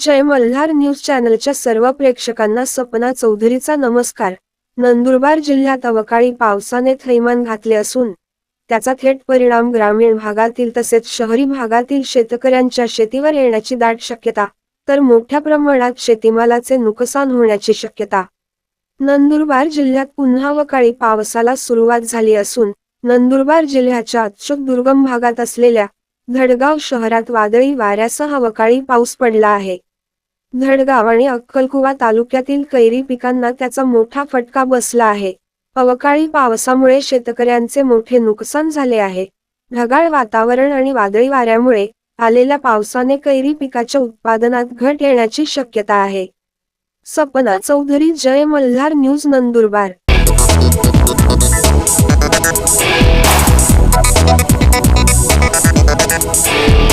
जय Malhar news चॅनलच्या सर्व प्रेक्षकांना सपना चौधरीचा नमस्कार. नंदुरबार जिल्ह्यात अवकाळी पावसाने थैमान घातले असून त्याचा थेट परिणाम ग्रामीण भागातील तसेच शहरी भागातील शेतकऱ्यांच्या शेतीवर येण्याची दाट शक्यता तर मोठ्या प्रमाणात शेतीमालाचे नुकसान होण्याची शक्यता. नंदुरबार जिल्ह्यात पुन्हा अवकाळी पावसाला सुरुवात झाली असून नंदुरबार जिल्ह्याच्या अचूक दुर्गम भागात असलेल्या धडगाव शहरात वादळी वाऱ्यासह अवकाळी पाऊस पडला आहे. धडगाव आणि अक्कलकुवा तालुक्यातील कैरी पिकांना त्याचा मोठा फटका बसला आहे. अवकाळी पावसामुळे शेतकऱ्यांचे मोठे नुकसान झाले आहे. ढगाळ वातावरण आणि वादळी वाऱ्यामुळे आलेल्या पावसाने कैरी पिकाच्या उत्पादनात घट येण्याची शक्यता आहे. सपना चौधरी जय मल्हार न्यूज नंदुरबार. Müzik